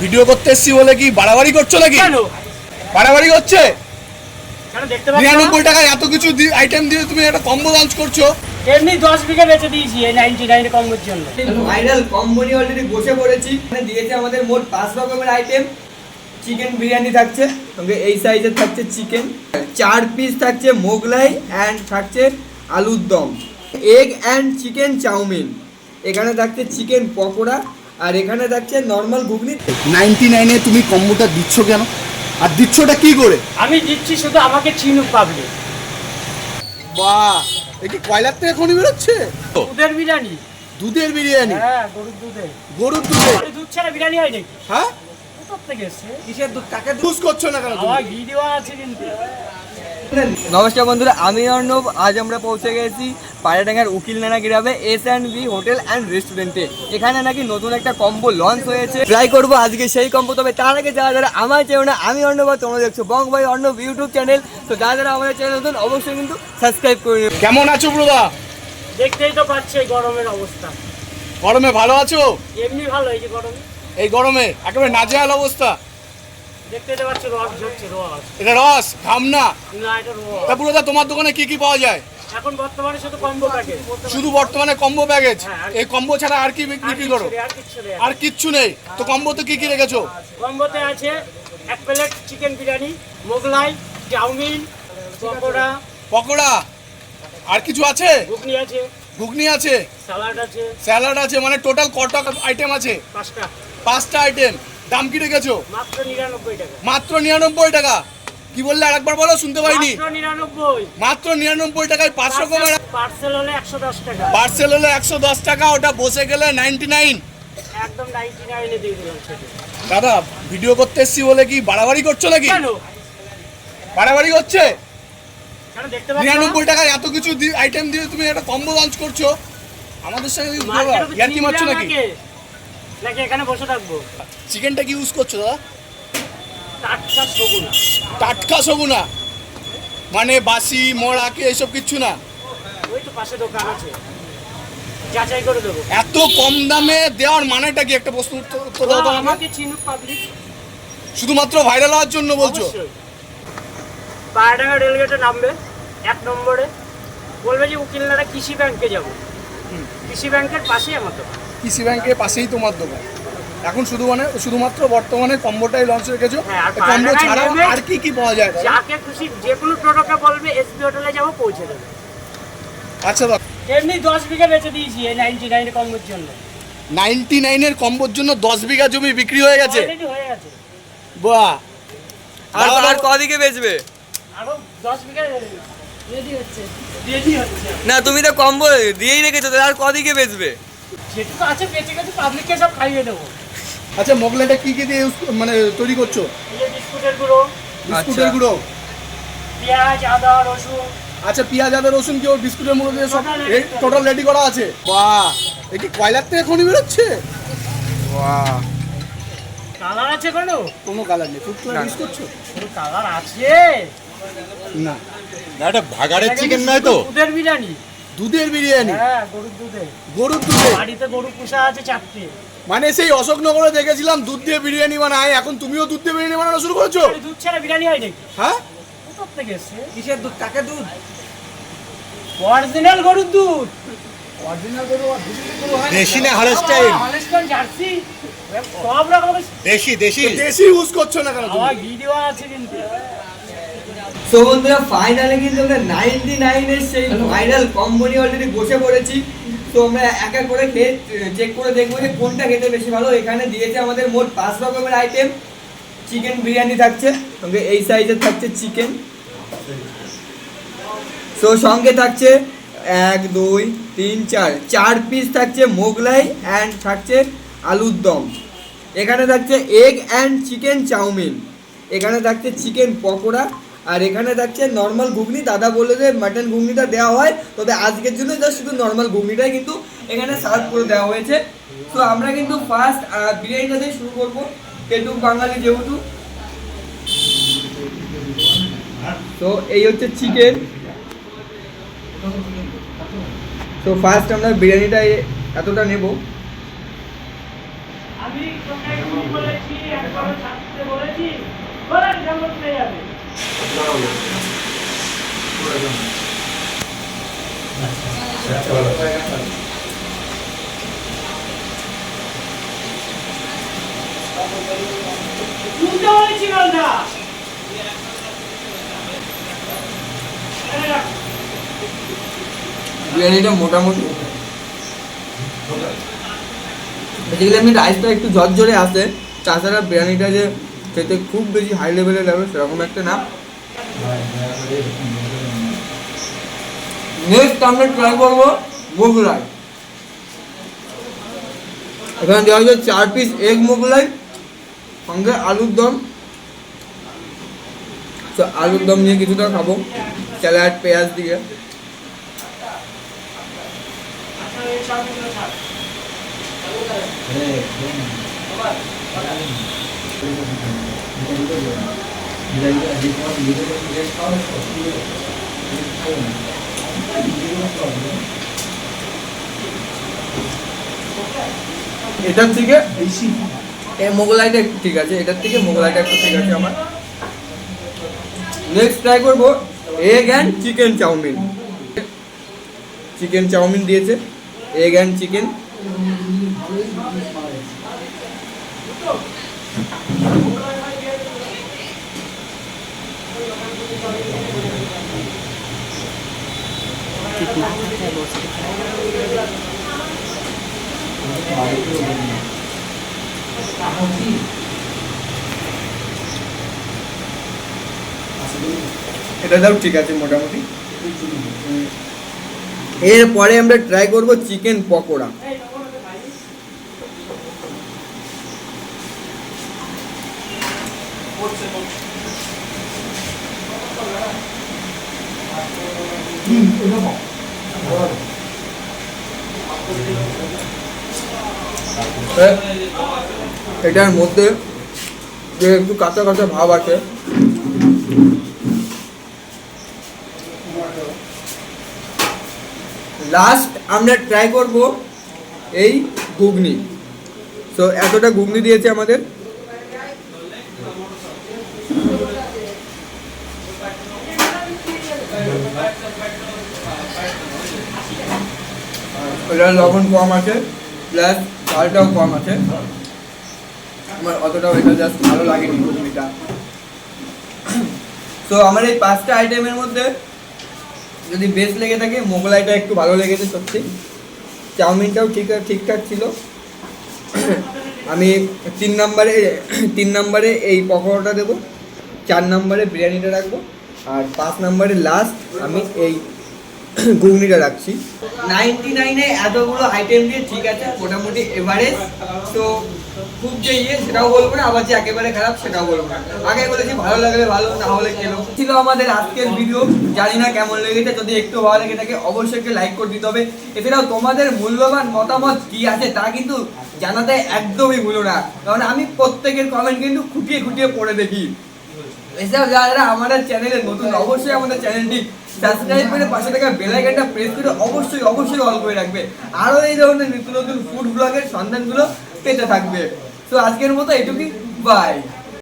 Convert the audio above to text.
Video করতে এসছি বলে কি বাড়াবাড়ি করছ নাকি? কেন? বাড়াবাড়ি না? নিরানব্বই টাকায় এত কিছু আইটেম দিয়ে তুমি একটা কম্বো লঞ্চ করছ। এমনি দশ বিঘা বেচে দিয়েছি এই নাইনটি নাইন কম্বোর জন্য। ফাইনাল কম্বো নিয়ে অলরেডি বসে পড়েছি। এখানে দিয়েছে আমাদের মোট পাঁচ রকমের আইটেম চিকেন বিরিয়ানি থাকছে সঙ্গে এই সাইজের থাকছে চিকেন চার পিস থাকছে মোগলাই অ্যান্ড থাকছে আলুর দম। Egg and chicken chow mein. এখানে থাকছে চিকেন পকোড়া। আর এখানে থাকছে নর্মাল ঘুগনি। নাইনটি নাইনে তুমি কম্বোটা দিচ্ছ কেন? আর দিচ্ছটা কি করে? আমি দিচ্ছি শুধু আমাকে চিনুক পাবলিক বাহ এ কি কয়লার থেকে খনি বেরোচ্ছে? দুধের বিরিয়ানি। দুধের বিরিয়ানি? হ্যাঁ গরুর দুধে গরুর দুধে আরে দুধ ছাড়া বিরিয়ানি হয় নাকি? হ্যাঁ? নমস্কার বন্ধুরা আমি অর্ণব। আজ আমরা পৌঁছে গেছি পায়রাডাঙ্গার উকিল নানা গ্রামে S and B hotel and রেস্টুরেন্টে। এখানে নাকি নতুন একটা কম্বো লঞ্চ হয়েছে। ট্রাই করব আজকে সেই কম্বো তবে তার আগে যারা যারা আমার চেয়েও না আমি অর্ণব আর তোমরা দেখছ বং ভাই অর্ণব ইউটিউব চ্যানেল। তো যারা যারা আমাদের চ্যানেল নতুন অবশ্যই কিন্তু সাবস্ক্রাইব করে নেবে কেমন আছো ব্রদা দেখতেই তো পাচ্ছে এই গরমের অবস্থা। গরমে ভালো আছো? এমনি ভালো এই যে গরমে। এই গরমে একেবারে নাজেহাল অবস্থা। দেখতেই তো পাচ্ছে রস ঝরছে রস। এটা রস ঘাম না না এটা রস। তা ব্রদা তোমার দোকানে কি কি পাওয়া যায়? এখন বর্তমানে শুধু কম্বো প্যাকেট শুধু বর্তমানে কম্বো প্যাকেজ এই কম্বো ছাড়া আর কি বিক্রি করো? আর কিচ্ছু নেই। আর কিচ্ছু নেই? তো কম্বোতে কি কি রেখেছো? কম্বোতে আছে এক plate chicken biryani Mughlai chow mein pakora. Pakora? আর কিছু আছে? ঘুগনি আছে। ঘুগনি আছে? স্যালাড আছে। স্যালাড আছে মানে টোটাল কত আইটেম আছে? পাঁচটা। পাঁচটা আইটেম দাম কি রেখেছো? মাত্র নিরানব্বই টাকা। মাত্র নিরানব্বই টাকা। কি বললে আরেকবার বলো? শুনতে পাইনি। মাত্র নিরানব্বই। টাকায় পাঁচশো রকমের পার্সেল হলে একশো দশ টাকা। পার্সেল হলো একশো দশ টাকা ওটা বসে গেলে নাইনটি নাইন একদম নাইনটি নাইনে দিয়ে দিলাম দাদা ভিডিও করতে এসছি বলে কি বাড়াবাড়ি করছ নাকি? বাড়াবাড়ি হচ্ছে? নিরানব্বই টাকায় এত কিছু আইটেম দিয়ে তুমি একটা কম্বো লঞ্চ করছ? আমাদের সঙ্গে ইয়ার্কি মারছো নাকি? নাকি এখানে বসে থাকব? চিকেনটা কি ইউজ করছ দাদা? টাটকা সগুনা। মানে বাসি মরাকে এসব কিচ্ছু না? ওই তো পাশে দোকান আছে। যাচাই করে দেবো। এত কম দামে দেওয়ার মানেটা কি? একটা প্রশ্ন উত্তর- দাও আমাকে। চিনুক পাবলিক শুধুমাত্র ভাইরাল হওয়ার জন্য বলছো? অবশ্যই। রেলগেটে নামবে এক নম্বরে। বলবে যে উকিলনারা কৃষি ব্যাংকে যাব। কৃষি ব্যাংকের পাশেই আমার দোকান। কৃষি ব্যাংকের পাশেই তোমার দোকান। এখন শুধু মানে শুধুমাত্র বর্তমানে কম্বোটাই লঞ্চ রেখেছো। হ্যাঁ, আর কম্বো ছাড়াও আর কি কি পাওয়া যায় যাকে খুশি যে কোনো টোটোকে বলবে এসপি হোটেলে যাব পৌঁছে দেবে। আচ্ছা দাদা এমনি দশ বিঘা বেচে দিয়েছি এই নাইনটি নাইন কম্বোর জন্য। নাইনটি নাইনের কম্বোর জন্য দশ বিঘা জমি বিক্রি হয়ে গেছে? হয়ে গেছে। বাহ। আর আর কদিকে বেচবে? আরও দশ বিঘা রেডি হচ্ছে। রেডি হচ্ছে। না তুমি তো কম্বো দিয়েই রেখেছো তাহলে আর কদিকে বেচবে? যেটুকু আছে বেঁচে গেছে পাবলিককে সব খাইয়ে দেবো। আচ্ছা মোগলাইটা কি কি দিয়ে মানে তৈরি করছ? বিস্কুটের গুঁড়ো। বিস্কুটের আচ্ছা। গুঁড়ো। পেঁয়াজ আদা রসুন। আচ্ছা পেঁয়াজ আদা রসুন কি ওর বিস্কুটের মধ্যে দিয়ে সব টোটাল রেডি করা। আছে? বাহ! এ কি কয়লার থেকে খনি বেরোচ্ছে? কালার আছে কোনো? কোনো কালার নেই। ফুড কালার ইউজ করছ? কালার আছে? না। এটা ভাগাড়ের চিকেন নয় তো? দুধের বিরিয়ানি। দুধের বিরিয়ানি? হ্যাঁ গরুর দুধে গরুর দুধে বাড়িতে গরু পোষা আছে চারটে। মানে সেই অশোকনগরে দেখেছিলাম দুধ দিয়ে বিরিয়ানি বানায় এখন তুমিও দুধ দিয়ে বিরিয়ানি বানানো শুরু করেছ? দুধ ছাড়া বিরিয়ানি হয় নাকি? হ্যাঁ? কোথার থেকে এসছে? কিসের দুধ? কাকে দুধ? অরিজিনাল গরুর দুধ। দেশি না হলস্টাইন হলস্টাইন জার্সি সব রকমের দেশি দেশি। দেশি ইউজ করছ না কেন তুমি? ঘি দেওয়া আছে কিন্তু। বন্ধুরা ফাইনালে কিন্তু আমরা নাইনটি নাইনের সেই ফাইনাল কম্বো নিয়ে অলরেডি বসে পড়েছি। তো আমরা এক এক করে খেয়ে চেক করে দেখব যে কোনটা খেতে বেশি ভালো। এখানে দিয়েছে আমাদের মোট পাঁচ রকমের আইটেম চিকেন বিরিয়ানি থাকছে, সঙ্গে এই সাইজের থাকছে চিকেন সো সঙ্গে থাকছে এক, দুই, তিন, চার। চার পিস থাকছে মোগলাই অ্যান্ড থাকছে আলুর দম। এখানে থাকছে এগ অ্যান্ড চিকেন চাউমিন। এখানে থাকছে চিকেন পকোড়া। আর এখানে থাকছে নর্মাল ঘুগনি। দাদা বলে যে মাটন ঘুগনিটা দেওয়া হয়, তবে আজকের জন্য জাস্ট শুধু নর্মাল ঘুগনিটাই কিন্তু এখানে সার্ভ করে দেওয়া হয়েছে। তো আমরা কিন্তু ফার্স্ট বিরিয়ানিটা দিয়ে শুরু করব। পেটুক বাঙালি যেহেতু। তো এই হচ্ছে চিকেন তো ফার্স্ট আমরা বিরিয়ানিটা এতটা নেব। আমি বলেছি বলেছি বিরিয়ানিটা মোটামুটি। এমনি রাইসটা একটু ঝরঝরে আসে তাছাড়া বিরিয়ানিটা যে খেতে খুব বেশি হাই লেভেলের লাগবে সেরকম একটা না। নেক্সট আমরা ট্রাই করব মোগলাই এখানে দেওয়া হয়েছে চার পিস এগ মোগলাই সঙ্গে আলুর দম। তো আলুর দম নিয়ে কিছুটা খাব স্যালাড পেঁয়াজ দিয়ে। এটার থেকে? মোগলাইটা ঠিক আছে, এটার থেকে মোগলাইটা একটু ঠিক আছে আমার। নেক্সট ট্রাই করব egg and chicken chow mein. Chicken chow mein দিয়েছে এগ অ্যান্ড চিকেন এটা দাও ঠিক আছে মোটামুটি। এরপরে আমরা ট্রাই করব চিকেন পকোড়া। হুম এটার মধ্যে যে একটু কাঁচা কাঁচা ভাব আছে লাস্ট আমরা ট্রাই করব এই ঘুগনি। তো এতটা ঘুগনি দিয়েছে আমাদের। এটা লবণ কম আছে প্লাস ঝালটাও কম আছে। আমার অতটাও এটা জাস্ট ভালো ঘুগনিটা তো আমার এই পাঁচটা আইটেমের মধ্যে যদি বেস্ট লেগে থাকে, মোগলাইটা একটু ভালো লেগেছে সত্যি। চাউমিনটাও ঠিক, ঠিকঠাক ছিল। আমি তিন নম্বরে তিন নম্বরে এই পকোড়াটা দেবো, চার নম্বরে বিরিয়ানিটা রাখব, আর পাঁচ নম্বরে লাস্ট আমি এই ঘুগনিটা রাখছি। নাইনটি নাইনে এতগুলো আইটেম দিয়ে ঠিক আছে, মোটামুটি এভারেজ তো খুব যে ইয়ে সেটাও বলব না, আবার যে একেবারে খারাপ, সেটাও বলব না। আগে বলেছি, ভালো লাগলে ভালো, না হলে কেন ছিল আমাদের আজকের ভিডিও জানি না কেমন লেগেছে, যদি একটু ভালো লেগে থাকে, অবশ্যই একটা লাইক করে দিতে হবে। এছাড়াও তোমাদের মূল্যবান মতামত কি আছে, তা কিন্তু জানাতে একদমই ভুলো না। কারণ আমি প্রত্যেকের কমেন্ট কিন্তু খুঁটিয়ে খুঁটিয়ে পড়ে দেখি। এছাড়াও যারা আমাদের চ্যানেলে নতুন, অবশ্যই আমাদের চ্যানেলটি সাবস্ক্রাইব করে পাশে থাকা বেল আইকনটা প্রেস করে অবশ্যই অবশ্যই অল করে রাখবে। আরও এই ধরনের নিত্য নতুন ফুড ব্লগের সন্ধানগুলো পেতে থাকবে। তো আজকের মতো এটুকুই। বাই